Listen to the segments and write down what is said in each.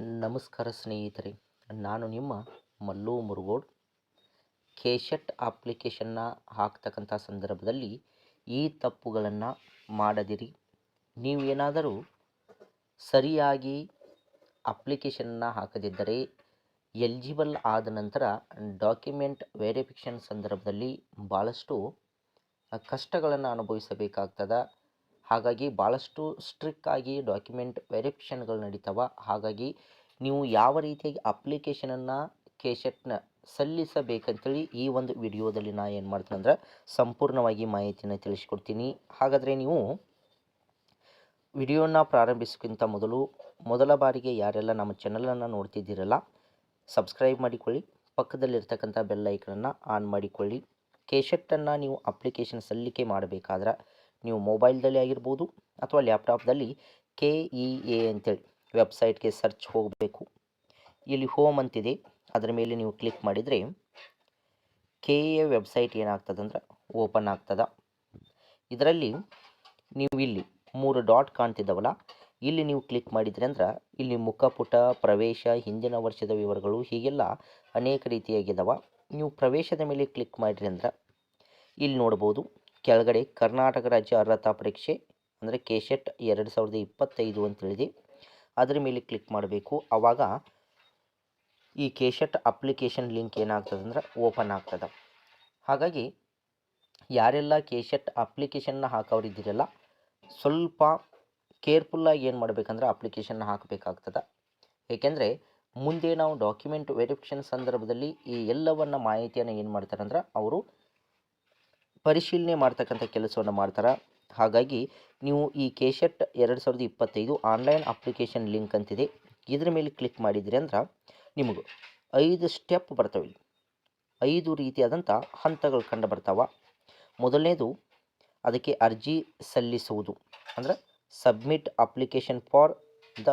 ನಮಸ್ಕಾರ ಸ್ನೇಹಿತರೆ, ನಾನು ನಿಮ್ಮ ಮಲ್ಲು ಮುರುಗೋಡ್. ಕೆಶೆಟ್ ಅಪ್ಲಿಕೇಶನ್ನ ಹಾಕ್ತಕ್ಕಂಥ ಸಂದರ್ಭದಲ್ಲಿ ಈ ತಪ್ಪುಗಳನ್ನು ಮಾಡದಿರಿ. ನೀವು ಏನಾದರೂ ಸರಿಯಾಗಿ ಅಪ್ಲಿಕೇಶನ್ನ ಹಾಕದಿದ್ದರೆ ಎಲಿಜಿಬಲ್ ಆದ ನಂತರ ಡಾಕ್ಯುಮೆಂಟ್ ವೆರಿಫಿಕೇಷನ್ ಸಂದರ್ಭದಲ್ಲಿ ಭಾಳಷ್ಟು ಕಷ್ಟಗಳನ್ನು ಅನುಭವಿಸಬೇಕಾಗ್ತದೆ. ಹಾಗಾಗಿ ಭಾಳಷ್ಟು ಸ್ಟ್ರಿಕ್ ಆಗಿ ಡಾಕ್ಯುಮೆಂಟ್ ವೆರಿಫಿಕೇಷನ್ಗಳು ನಡೀತಾವೆ. ಹಾಗಾಗಿ ನೀವು ಯಾವ ರೀತಿಯಾಗಿ ಅಪ್ಲಿಕೇಶನನ್ನು ಕೆಶೆಟ್ನ ಸಲ್ಲಿಸಬೇಕಂತೇಳಿ ಈ ಒಂದು ವಿಡಿಯೋದಲ್ಲಿ ನಾ ಏನು ಮಾಡ್ತೀನಿ ಅಂದ್ರೆ ಸಂಪೂರ್ಣವಾಗಿ ಮಾಹಿತಿಯನ್ನು ತಿಳಿಸ್ಕೊಡ್ತೀನಿ. ಹಾಗಾದರೆ ನೀವು ವಿಡಿಯೋನ ಪ್ರಾರಂಭಿಸೋಕ್ಕಿಂತ ಮೊದಲು ಮೊದಲ ಬಾರಿಗೆ ಯಾರೆಲ್ಲ ನಮ್ಮ ಚಾನಲನ್ನು ನೋಡ್ತಿದ್ದೀರಲ್ಲ ಸಬ್ಸ್ಕ್ರೈಬ್ ಮಾಡಿಕೊಳ್ಳಿ. ಪಕ್ಕದಲ್ಲಿರ್ತಕ್ಕಂಥ ಬೆಲ್ಲೈಕನನ್ನು ಆನ್ ಮಾಡಿಕೊಳ್ಳಿ. ಕೆಶೆಟ್ಟನ್ನು ನೀವು ಅಪ್ಲಿಕೇಶನ್ ಸಲ್ಲಿಕೆ ಮಾಡಬೇಕಾದ್ರೆ ನೀವು ಮೊಬೈಲ್ದಲ್ಲಿ ಆಗಿರ್ಬೋದು ಅಥವಾ ಲ್ಯಾಪ್ಟಾಪ್ದಲ್ಲಿ ಕೆ ಇ ಎ ಅಂತೇಳಿ ವೆಬ್ಸೈಟ್ಗೆ ಸರ್ಚ್ ಹೋಗಬೇಕು. ಇಲ್ಲಿ ಹೋಮ್ ಅಂತಿದೆ. ಅದರ ಮೇಲೆ ನೀವು ಕ್ಲಿಕ್ ಮಾಡಿದರೆ ಕೆ ಎ ವೆಬ್ಸೈಟ್ ಏನಾಗ್ತದಂದ್ರೆ ಓಪನ್ ಆಗ್ತದ. ಇದರಲ್ಲಿ ನೀವು ಇಲ್ಲಿ ಮೂರು ಡಾಟ್ ಕಾಣ್ತಿದ್ದಾವಲ್ಲ ಇಲ್ಲಿ ನೀವು ಕ್ಲಿಕ್ ಮಾಡಿದ್ರಿ ಅಂದ್ರೆ ಇಲ್ಲಿ ಮುಖಪುಟ ಪ್ರವೇಶ, ಹಿಂದಿನ ವರ್ಷದ ವಿವರಗಳು ಹೀಗೆಲ್ಲ ಅನೇಕ ರೀತಿಯಾಗಿದ್ದಾವೆ ನೀವು ಪ್ರವೇಶದ ಮೇಲೆ ಕ್ಲಿಕ್ ಮಾಡಿರಿ ಅಂದ್ರೆ ಇಲ್ಲಿ ನೋಡ್ಬೋದು. ಕೆಳಗಡೆ ಕರ್ನಾಟಕ ರಾಜ್ಯ ಅರ್ಹತಾ ಪರೀಕ್ಷೆ ಅಂದರೆ ಕೆಶೆಟ್ ಎರಡು ಸಾವಿರದ ಇಪ್ಪತ್ತೈದು ಅಂತೇಳಿದೆ ಅದರ ಮೇಲೆ ಕ್ಲಿಕ್ ಮಾಡಬೇಕು. ಆವಾಗ ಈ ಕೆ ಕೆಶೆಟ್ ಅಪ್ಲಿಕೇಶನ್ ಲಿಂಕ್ ಏನಾಗ್ತದೆ ಅಂದ್ರೆ ಓಪನ್ ಆಗ್ತದೆ. ಹಾಗಾಗಿ ಯಾರೆಲ್ಲ ಕೆಶೆಟ್ ಅಪ್ಲಿಕೇಶನ್ನ ಹಾಕೋರಿದ್ದೀರಲ್ಲ ಸ್ವಲ್ಪ ಕೇರ್ಫುಲ್ಲಾಗಿ ಏನು ಮಾಡಬೇಕಂದ್ರೆ ಅಪ್ಲಿಕೇಶನ್ನ ಹಾಕಬೇಕಾಗ್ತದೆ. ಏಕೆಂದರೆ ಮುಂದೆ ನಾವು ಡಾಕ್ಯುಮೆಂಟ್ ವೆರಿಫಿಕೇಷನ್ ಸಂದರ್ಭದಲ್ಲಿ ಈ ಎಲ್ಲವನ್ನ ಮಾಹಿತಿಯನ್ನು ಏನು ಮಾಡ್ತಾರೆ ಅಂದ್ರೆ ಅವರು ಪರಿಶೀಲನೆ ಮಾಡ್ತಕ್ಕಂಥ ಕೆಲಸವನ್ನು ಮಾಡ್ತಾರೆ? ಹಾಗಾಗಿ ನೀವು ಈ ಕೆಶೆಟ್ ಎರಡು ಸಾವಿರದ ಇಪ್ಪತ್ತೈದು ಆನ್ಲೈನ್ ಅಪ್ಲಿಕೇಶನ್ ಲಿಂಕ್ ಅಂತಿದೆ. ಇದ್ರ ಮೇಲೆ ಕ್ಲಿಕ್ ಮಾಡಿದ್ರಿ ಅಂದ್ರೆ ನಿಮಗೆ ಐದು ಸ್ಟೆಪ್ ಬರ್ತವೆ ಇಲ್ಲಿ. ಐದು ರೀತಿಯಾದಂಥ ಹಂತಗಳು ಕಂಡು ಬರ್ತಾವೆ. ಮೊದಲನೇದು ಅದಕ್ಕೆ ಅರ್ಜಿ ಸಲ್ಲಿಸುವುದು. ಅಂದರೆ submit application for the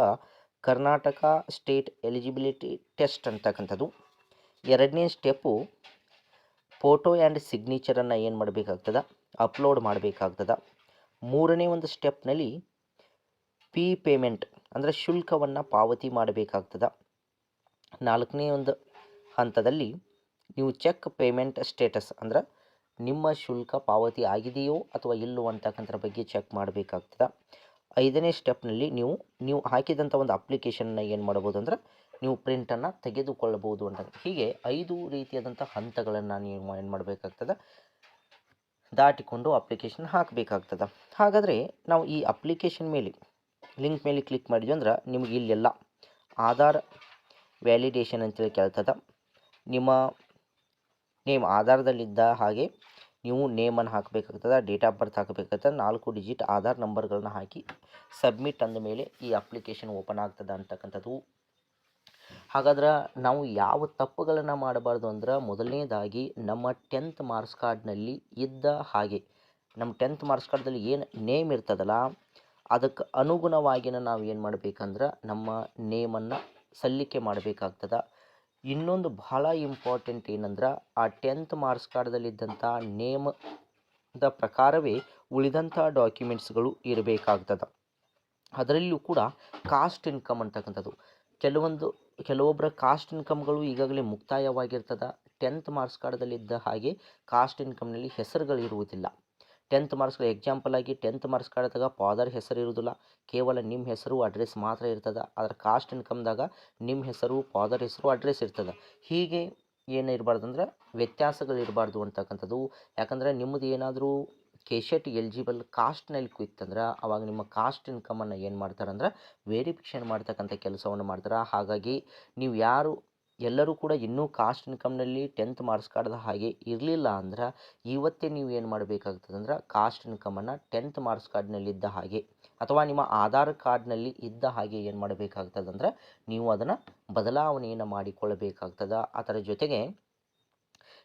Karnataka state eligibility test ಅಂತಕ್ಕಂಥದ್ದು. ಎರಡನೇ ಸ್ಟೆಪ್ಪು ಫೋಟೋ ಆ್ಯಂಡ್ ಸಿಗ್ನೇಚರನ್ನು ಏನು ಮಾಡಬೇಕಾಗ್ತದೆ? ಅಪ್ಲೋಡ್ ಮಾಡಬೇಕಾಗ್ತದ. ಮೂರನೇ ಒಂದು ಸ್ಟೆಪ್ನಲ್ಲಿ ಪಿ ಪೇಮೆಂಟ್, ಅಂದರೆ ಶುಲ್ಕವನ್ನು ಪಾವತಿ ಮಾಡಬೇಕಾಗ್ತದ. ನಾಲ್ಕನೇ ಒಂದು ಹಂತದಲ್ಲಿ ನೀವು ಚೆಕ್ ಪೇಮೆಂಟ್ ಸ್ಟೇಟಸ್, ಅಂದ್ರೆ ನಿಮ್ಮ ಶುಲ್ಕ ಪಾವತಿ ಆಗಿದೆಯೋ ಅಥವಾ ಇಲ್ಲೋ ಅಂತಕ್ಕಂಥ ಬಗ್ಗೆ ಚೆಕ್ ಮಾಡಬೇಕಾಗ್ತದೆ. ಐದನೇ ಸ್ಟೆಪ್ನಲ್ಲಿ ನೀವು ನೀವು ಹಾಕಿದಂಥ ಒಂದು ಅಪ್ಲಿಕೇಶನ್ನ ಏನು ಮಾಡ್ಬೋದು, ಅಂದ್ರೆ ನೀವು ಪ್ರಿಂಟನ್ನು ತೆಗೆದುಕೊಳ್ಳಬಹುದು ಅಂತ ಹೀಗೆ ಐದು ರೀತಿಯಾದಂಥ ಹಂತಗಳನ್ನು ನೀವು ಏನು ಮಾಡಬೇಕಾಗ್ತದೆ? ದಾಟಿಕೊಂಡು ಅಪ್ಲಿಕೇಶನ್ ಹಾಕಬೇಕಾಗ್ತದೆ. ಹಾಗಾದರೆ ನಾವು ಈ ಅಪ್ಲಿಕೇಶನ್ ಮೇಲೆ ಲಿಂಕ್ ಮೇಲೆ ಕ್ಲಿಕ್ ಮಾಡಿದ್ವಿ ಅಂದ್ರೆ ನಿಮಗೆ ಇಲ್ಲೆಲ್ಲ ಆಧಾರ್ ವ್ಯಾಲಿಡೇಷನ್ ಅಂತೇಳಿ ಕೇಳ್ತದೆ. ನಿಮ್ಮ ನೇಮ್ ಆಧಾರದಲ್ಲಿದ್ದ ಹಾಗೆ ನೀವು ನೇಮನ್ನು ಹಾಕಬೇಕಾಗ್ತದೆ ಡೇಟ್ ಆಫ್ ಬರ್ತ್ ಹಾಕಬೇಕಾಗ್ತದೆ, ನಾಲ್ಕು ಡಿಜಿಟ್ ಆಧಾರ್ ನಂಬರ್ಗಳನ್ನ ಹಾಕಿ ಸಬ್ಮಿಟ್ ಅಂದ ಮೇಲೆ ಈ ಅಪ್ಲಿಕೇಶನ್ ಓಪನ್ ಆಗ್ತದೆ ಅಂತಕ್ಕಂಥದ್ದು ಹಾಗಾದ್ರೆ ನಾವು ಯಾವ ತಪ್ಪುಗಳನ್ನು ಮಾಡಬಾರ್ದು ಅಂದ್ರೆ ಮೊದಲನೇದಾಗಿ ನಮ್ಮ ಟೆಂತ್ ಮಾರ್ಕ್ಸ್ ಕಾರ್ಡ್ನಲ್ಲಿ ಇದ್ದ ಹಾಗೆ. ನಮ್ಮ ಟೆಂತ್ ಮಾರ್ಕ್ಸ್ ಕಾರ್ಡ್ದಲ್ಲಿ ಏನು ನೇಮ್ ಇರ್ತದಲ್ಲ ಅದಕ್ಕೆ ಅನುಗುಣವಾಗಿನ ನಾವು ಏನು ಮಾಡಬೇಕಂದ್ರೆ ನಮ್ಮ ನೇಮನ್ನು ಸಲ್ಲಿಕೆ ಮಾಡಬೇಕಾಗ್ತದೆ. ಇನ್ನೊಂದು ಬಹಳ ಇಂಪಾರ್ಟೆಂಟ್ ಏನಂದ್ರೆ ಆ ಟೆಂತ್ ಮಾರ್ಕ್ಸ್ ಕಾರ್ಡ್ದಲ್ಲಿದ್ದಂಥ ನೇಮದ ಪ್ರಕಾರವೇ ಉಳಿದಂಥ ಡಾಕ್ಯುಮೆಂಟ್ಸ್ಗಳು ಇರಬೇಕಾಗ್ತದೆ. ಅದರಲ್ಲೂ ಕೂಡ ಕಾಸ್ಟ್ ಇನ್ಕಮ್ ಅಂತಕ್ಕಂಥದ್ದು. ಕೆಲವೊಂದು ಕೆಲವೊಬ್ಬರ ಕಾಸ್ಟ್ ಇನ್ಕಮ್ಗಳು ಈಗಾಗಲೇ ಮುಕ್ತಾಯವಾಗಿರ್ತದೆ. ಟೆಂತ್ ಮಾರ್ಕ್ಸ್ ಕಾರ್ಡ್ದಲ್ಲಿದ್ದ ಹಾಗೆ ಕಾಸ್ಟ್ ಇನ್ಕಮ್ನಲ್ಲಿ ಹೆಸರುಗಳು ಇರುವುದಿಲ್ಲ. ಟೆಂತ್ ಮಾರ್ಕ್ಸ್ಗಳು ಎಕ್ಸಾಂಪಲ್ ಆಗಿ ಟೆಂತ್ ಮಾರ್ಕ್ಸ್ ಕಾರ್ಡ್ದಾಗ ಫಾದರ್ ಹೆಸರು ಇರುವುದಿಲ್ಲ. ಕೇವಲ ನಿಮ್ಮ ಹೆಸರು, ಅಡ್ರೆಸ್ ಮಾತ್ರ ಇರ್ತದೆ. ಅದರ ಕಾಸ್ಟ್ ಇನ್ಕಮ್ದಾಗ ನಿಮ್ಮ ಹೆಸರು, ಫಾದರ್ ಹೆಸರು, ಅಡ್ರೆಸ್ ಇರ್ತದೆ. ಹೀಗೆ ಏನು ಇರಬಾರ್ದು ಅಂದ್ರೆ ವ್ಯತ್ಯಾಸಗಳು ಇರಬಾರ್ದು ಅಂತಕ್ಕಂಥದ್ದು. ಯಾಕಂದರೆ ನಿಮ್ಮದು ಏನಾದರೂ ಕೆಶೆಟ್ ಎಲಿಜಿಬಲ್ ಕಾಸ್ಟ್ನಲ್ಲಿ ಕುಯ್ತಂದ್ರೆ, ಅವಾಗ ನಿಮ್ಮ ಕಾಸ್ಟ್ ಇನ್ಕಮನ್ನು ಏನು ಮಾಡ್ತಾರೆ ಅಂದ್ರೆ ವೆರಿಫಿಕೇಷನ್ ಮಾಡ್ತಕ್ಕಂಥ ಕೆಲಸವನ್ನು ಮಾಡ್ತಾರೆ. ಹಾಗಾಗಿ ನೀವು ಯಾರು, ಎಲ್ಲರೂ ಕೂಡ ಇನ್ನೂ ಕಾಸ್ಟ್ ಇನ್ಕಮ್ನಲ್ಲಿ ಟೆಂತ್ ಮಾರ್ಕ್ಸ್ ಕಾರ್ಡ್ದ ಹಾಗೆ ಇರಲಿಲ್ಲ ಅಂದ್ರೆ, ಇವತ್ತೇ ನೀವು ಏನು ಮಾಡಬೇಕಾಗ್ತದೆ ಅಂದ್ರೆ ಕಾಸ್ಟ್ ಇನ್ಕಮನ್ನು ಟೆಂತ್ ಮಾರ್ಕ್ಸ್ ಕಾರ್ಡ್ನಲ್ಲಿದ್ದ ಹಾಗೆ, ಅಥವಾ ನಿಮ್ಮ ಆಧಾರ್ ಕಾರ್ಡ್ನಲ್ಲಿ ಇದ್ದ ಹಾಗೆ ಏನು ಮಾಡಬೇಕಾಗ್ತದೆ ಅಂದ್ರೆ, ನೀವು ಅದನ್ನು ಬದಲಾವಣೆಯನ್ನು ಮಾಡಿಕೊಳ್ಳಬೇಕಾಗ್ತದೆ. ಅದರ ಜೊತೆಗೆ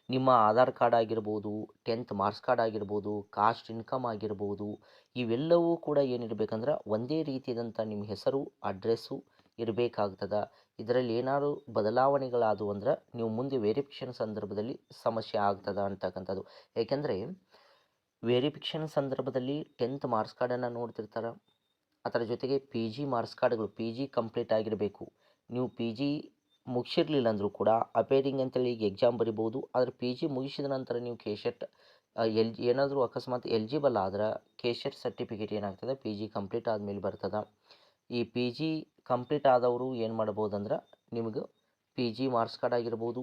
ನಿಮ್ಮ ಆಧಾರ್ ಕಾರ್ಡ್ ಆಗಿರ್ಬೋದು ಟೆಂತ್ ಮಾರ್ಕ್ಸ್ ಕಾರ್ಡ್ ಆಗಿರ್ಬೋದು ಕಾಸ್ಟ್ ಇನ್ಕಮ್ ಆಗಿರ್ಬೋದು, ಇವೆಲ್ಲವೂ ಕೂಡ ಏನಿರಬೇಕಂದ್ರೆ ಒಂದೇ ರೀತಿಯಾದಂಥ ನಿಮ್ಮ ಹೆಸರು ಅಡ್ರೆಸ್ಸು ಇರಬೇಕಾಗ್ತದೆ. ಇದರಲ್ಲಿ ಏನಾದ್ರು ಬದಲಾವಣೆಗಳಾದವು ಅಂದ್ರೆ ನೀವು ಮುಂದೆ ವೆರಿಫಿಕೇಷನ್ ಸಂದರ್ಭದಲ್ಲಿ ಸಮಸ್ಯೆ ಆಗ್ತದೆ ಅಂತಕ್ಕಂಥದ್ದು. ಏಕೆಂದರೆ ವೆರಿಫಿಕೇಷನ್ ಸಂದರ್ಭದಲ್ಲಿ ಟೆಂತ್ ಮಾರ್ಕ್ಸ್ ಕಾರ್ಡನ್ನು ನೋಡ್ತಿರ್ತಾರೆ. ಅದರ ಜೊತೆಗೆ ಪಿ ಜಿ ಮಾರ್ಕ್ಸ್ ಕಾರ್ಡ್ಗಳು ಪಿ ಜಿ ಕಂಪ್ಲೀಟ್ ಆಗಿರಬೇಕು. ನೀವು ಪಿ ಜಿ ಮುಗಿಸಿರ್ಲಿಲ್ಲ ಅಂದರೂ ಕೂಡ ಅಪೇರಿಂಗ್ ಅಂತೇಳಿ ಈಗ ಎಕ್ಸಾಮ್ ಬರಿಬೋದು. ಆದರೆ ಪಿ ಜಿ ಮುಗಿಸಿದ ನಂತರ ನೀವು ಕೆ ಶೆಟ್ ಎಲ್, ಏನಾದರೂ ಅಕಸ್ಮಾತ್ ಎಲಿಜಿಬಲ್ ಆದ್ರೆ ಕೆ ಶೆಟ್ ಸರ್ಟಿಫಿಕೇಟ್ ಏನಾಗ್ತದೆ? ಪಿ ಜಿ ಕಂಪ್ಲೀಟ್ ಆದಮೇಲೆ ಬರ್ತದೆ. ಈ ಪಿ ಜಿ ಕಂಪ್ಲೀಟ್ ಆದವರು ಏನು ಮಾಡ್ಬೋದು ಅಂದ್ರೆ ನಿಮಗೆ ಪಿ ಜಿ ಮಾರ್ಕ್ಸ್ ಕಾರ್ಡ್ ಆಗಿರ್ಬೋದು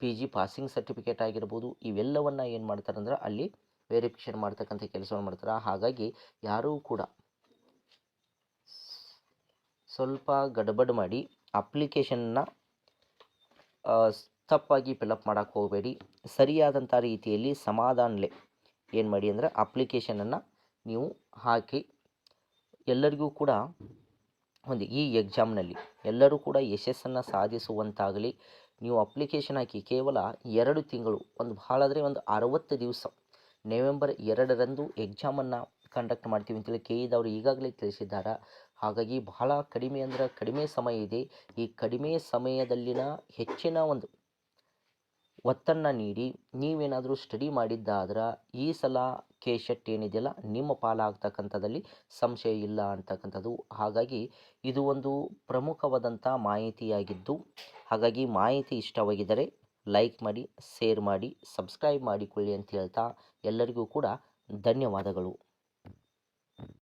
ಪಿ ಜಿ ಪಾಸಿಂಗ್ ಸರ್ಟಿಫಿಕೇಟ್ ಆಗಿರ್ಬೋದು, ಇವೆಲ್ಲವನ್ನು ಏನು ಮಾಡ್ತಾರೆ ಅಂದ್ರೆ ಅಲ್ಲಿ ವೆರಿಫಿಕೇಷನ್ ಮಾಡ್ತಕ್ಕಂಥ ಕೆಲಸವನ್ನು ಮಾಡ್ತಾರೆ. ಹಾಗಾಗಿ ಯಾರೂ ಕೂಡ ಸ್ವಲ್ಪ ಗಡಬಡ್ ಮಾಡಿ ಅಪ್ಲಿಕೇಶನ್ನ ತಪ್ಪಾಗಿ ಫಿಲಪ್ ಮಾಡೋಕ್ಕೆ ಹೋಗಬೇಡಿ. ಸರಿಯಾದಂಥ ರೀತಿಯಲ್ಲಿ ಸಮಾಧಾನಲೆ ಏನು ಮಾಡಿ ಅಂದರೆ ಅಪ್ಲಿಕೇಶನನ್ನು ನೀವು ಹಾಕಿ ಎಲ್ಲರಿಗೂ ಕೂಡ ಒಂದು ಈ ಎಕ್ಸಾಮ್ನಲ್ಲಿ ಎಲ್ಲರೂ ಕೂಡ ಯಶಸ್ಸನ್ನು ಸಾಧಿಸುವಂತಾಗಲಿ. ನೀವು ಅಪ್ಲಿಕೇಶನ್ ಹಾಕಿ ಕೇವಲ ಎರಡು ತಿಂಗಳು, ಒಂದು ಭಾಳ ಒಂದು ಅರವತ್ತು ದಿವಸ ನವೆಂಬರ್ ಎರಡರಂದು ಎಕ್ಸಾಮನ್ನು ಕಂಡಕ್ಟ್ ಮಾಡ್ತೀವಿ ಅಂತೇಳಿ ಕೆ ಇದವರು ಈಗಾಗಲೇ ತಿಳಿಸಿದ್ದಾರೆ? ಹಾಗಾಗಿ ಬಹಳ ಕಡಿಮೆ ಅಂದರೆ ಕಡಿಮೆ ಸಮಯ ಇದೆ. ಈ ಕಡಿಮೆ ಸಮಯದಲ್ಲಿನ ಹೆಚ್ಚಿನ ಒಂದು ಒತ್ತನ್ನು ನೀಡಿ, ನೀವೇನಾದರೂ ಸ್ಟಡಿ ಮಾಡಿದ್ದಾದ್ರೆ ಈ ಸಲ ಕೆ ಶೆಟ್ ಏನಿದೆಯಲ್ಲ, ನಿಮ್ಮ ಪಾಲಾಗ್ತಕ್ಕಂಥದ್ದಲ್ಲಿ ಸಂಶಯ ಇಲ್ಲ ಅಂತಕ್ಕಂಥದ್ದು. ಹಾಗಾಗಿ ಇದು ಒಂದು ಪ್ರಮುಖವಾದಂಥ ಮಾಹಿತಿಯಾಗಿದ್ದು, ಹಾಗಾಗಿ ಮಾಹಿತಿ ಇಷ್ಟವಾಗಿದ್ದರೆ ಲೈಕ್ ಮಾಡಿ ಶೇರ್ ಮಾಡಿ ಸಬ್ಸ್ಕ್ರೈಬ್ ಮಾಡಿಕೊಳ್ಳಿ ಅಂತ ಹೇಳ್ತಾ ಎಲ್ಲರಿಗೂ ಕೂಡ ಧನ್ಯವಾದಗಳು.